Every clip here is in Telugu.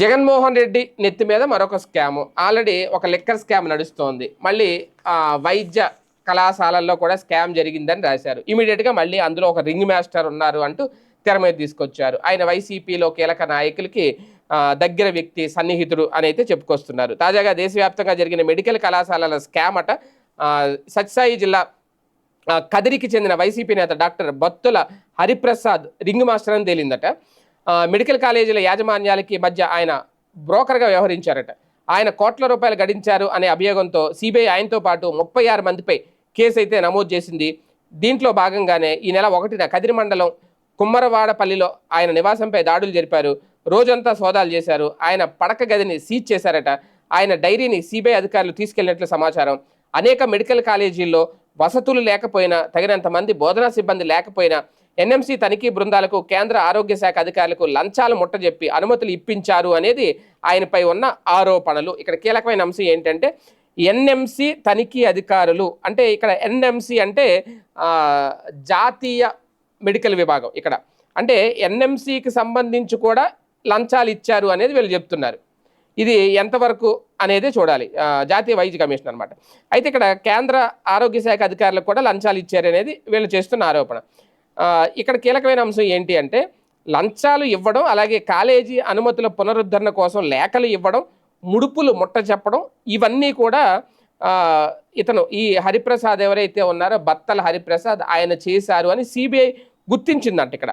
జగన్మోహన్ రెడ్డి నెత్తి మీద మరొక స్కామ్. ఆల్రెడీ ఒక లిక్కర్ స్కామ్ నడుస్తోంది. మళ్ళీ వైద్య కళాశాలల్లో కూడా స్కామ్ జరిగిందని రాశారు. ఇమీడియట్గా మళ్ళీ అందులో ఒక రింగ్ మాస్టర్ ఉన్నారు అంటూ తెర మీద తీసుకొచ్చారు. ఆయన వైసీపీలో కీలక నాయకులకి దగ్గర వ్యక్తి సన్నిహితుడు అని అయితే చెప్పుకొస్తున్నారు. తాజాగా దేశవ్యాప్తంగా జరిగిన మెడికల్ కళాశాలల స్కామ్ అట సత్సాయి జిల్లా కదిరికి చెందిన వైసీపీ నేత doctor Battula Hariprasad ring master అని తేలిందట. మెడికల్ కాలేజీల యాజమాన్యాలకి మధ్య ఆయన బ్రోకర్గా వ్యవహరించారట. ఆయన కోట్ల రూపాయలు గడించారు అనే అభియోగంతో సిబిఐ ఆయనతో పాటు ముప్పై ఆరు మందిపై కేసు అయితే నమోదు చేసింది. దీంట్లో భాగంగానే ఈ నెల ఒకటిన కదిరి మండలం కుమ్మరవాడపల్లిలో ఆయన నివాసంపై దాడులు జరిపారు. రోజంతా సోదాలు చేశారు. ఆయన పడక గదిని సీజ్ చేశారట. ఆయన డైరీని సిబిఐ అధికారులు తీసుకెళ్ళినట్లు సమాచారం. అనేక మెడికల్ కాలేజీల్లో వసతులు లేకపోయినా తగినంత మంది బోధనా సిబ్బంది లేకపోయినా ఎన్ఎంసీ తనిఖీ బృందాలకు కేంద్ర ఆరోగ్య శాఖ అధికారులకు లంచాలు ముట్టజెప్పి అనుమతులు ఇప్పించారు అనేది ఆయనపై ఉన్న ఆరోపణలు. ఇక్కడ కీలకమైన అంశం ఏంటంటే ఎన్ఎంసి తనిఖీ అధికారులు అంటే ఇక్కడ ఎన్ఎంసి అంటే జాతీయ మెడికల్ విభాగం ఇక్కడ. అంటే ఎన్ఎంసికి సంబంధించి కూడా లంచాలు ఇచ్చారు అనేది వీళ్ళు చెప్తున్నారు. ఇది ఎంతవరకు అనేది చూడాలి. జాతీయ వైద్య కమిషన్ అనమాట అయితే ఇక్కడ కేంద్ర ఆరోగ్య శాఖ అధికారులకు కూడా లంచాలు ఇచ్చారు అనేది వీళ్ళు చేస్తున్న ఆరోపణ. ఇక్కడ కీలకమైన అంశం ఏంటి అంటే లంచాలు ఇవ్వడం అలాగే కాలేజీ అనుమతుల పునరుద్ధరణ కోసం లేఖలు ఇవ్వడం ముడుపులు ముట్ట చెప్పడం ఇవన్నీ కూడా ఇతను ఈ హరిప్రసాద్ ఎవరైతే ఉన్నారో బత్తల హరిప్రసాద్ ఆయన చేశారు అని సిబిఐ గుర్తించిందంట ఇక్కడ.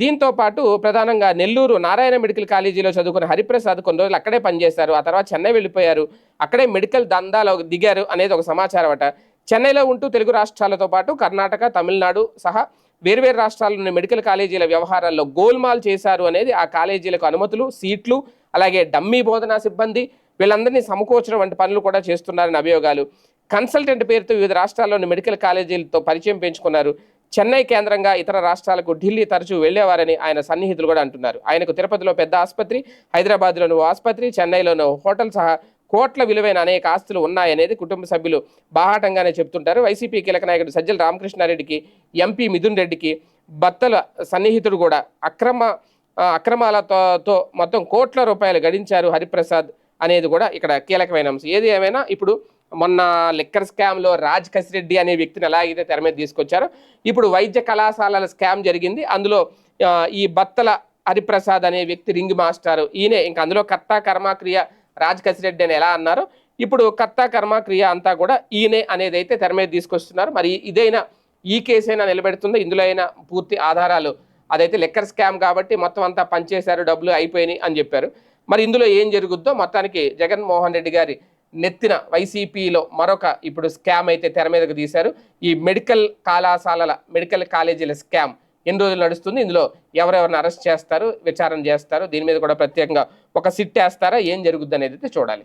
దీంతో పాటు ప్రధానంగా నెల్లూరు నారాయణ మెడికల్ కాలేజీలో చదువుకున్న హరిప్రసాద్ కొన్ని రోజులు అక్కడే పనిచేశారు. ఆ తర్వాత చెన్నై వెళ్ళిపోయారు. అక్కడే మెడికల్ దందాలో దిగారు అనేది ఒక సమాచారం అట. చెన్నైలో ఉంటూ తెలుగు రాష్ట్రాలతో పాటు కర్ణాటక తమిళనాడు సహా వేర్వేరు రాష్ట్రాల్లోని మెడికల్ కాలేజీల వ్యవహారాల్లో గోల్మాల్ చేశారు అనేది ఆ కాలేజీలకు అనుమతులు సీట్లు అలాగే డమ్మీ బోధనా సిబ్బంది వీళ్ళందరినీ సమకూర్చడం వంటి పనులు కూడా చేస్తున్నారని అభియోగాలు. కన్సల్టెంట్ పేరుతో వివిధ రాష్ట్రాల్లోని మెడికల్ కాలేజీలతో పరిచయం పెంచుకున్నారు. చెన్నై కేంద్రంగా ఇతర రాష్ట్రాలకు ఢిల్లీ తరచూ వెళ్ళేవారని ఆయన సన్నిహితులు కూడా అంటున్నారు. ఆయనకు తిరుపతిలో పెద్ద ఆసుపత్రి హైదరాబాద్లోని ఆసుపత్రి చెన్నైలోని హోటల్ సహా కోట్ల విలువైన అనేక ఆస్తులు ఉన్నాయనేది కుటుంబ సభ్యులు బాహాటంగానే చెప్తుంటారు. వైసీపీ కీలక నాయకుడు సజ్జల రామకృష్ణారెడ్డికి ఎంపీ మిథున్ రెడ్డికి భర్తల సన్నిహితుడు కూడా అక్రమ అక్రమాలతో మొత్తం కోట్ల రూపాయలు గడించారు హరిప్రసాద్ అనేది కూడా ఇక్కడ కీలకమైన అంశం. ఏది ఏమైనా ఇప్పుడు మొన్న లిక్కర్ స్కామ్లో రాజ్ కసిరెడ్డి అనే వ్యక్తిని ఎలా అయితే తెర మీద తీసుకొచ్చారో ఇప్పుడు వైద్య కళాశాలల స్కామ్ జరిగింది. అందులో ఈ బత్తల హరిప్రసాద్ అనే వ్యక్తి రింగ్ మాస్టారు. ఈయనే ఇంకా అందులో కర్త కర్మక్రియ రాజ్ కసిరెడ్డి అని ఎలా అన్నారు? ఇప్పుడు కర్త క్రియ అంతా కూడా ఈయనే అనేది అయితే తెర మీద తీసుకొస్తున్నారు. మరి ఇదైనా ఈ కేసైనా నిలబెడుతుందో? ఇందులో అయినా పూర్తి ఆధారాలు. అదైతే లెక్కర్ స్కామ్ కాబట్టి మొత్తం అంతా పనిచేశారు డబ్బులు అయిపోయినాయి అని చెప్పారు. మరి ఇందులో ఏం జరుగుద్దో? మొత్తానికి జగన్మోహన్ రెడ్డి గారి నెత్తిన వైసీపీలో మరొక ఇప్పుడు స్కామ్ అయితే తెర మీదకు తీశారు. ఈ మెడికల్ కళాశాలల మెడికల్ కాలేజీల స్కామ్ ఎన్ని రోజులు నడుస్తుంది? ఇందులో ఎవరెవరిని అరెస్ట్ చేస్తారు విచారణ చేస్తారు? దీని మీద కూడా ప్రత్యేకంగా ఒక సిట్ వేస్తారా ఏం జరుగుద్ది అనేది అయితే చూడాలి.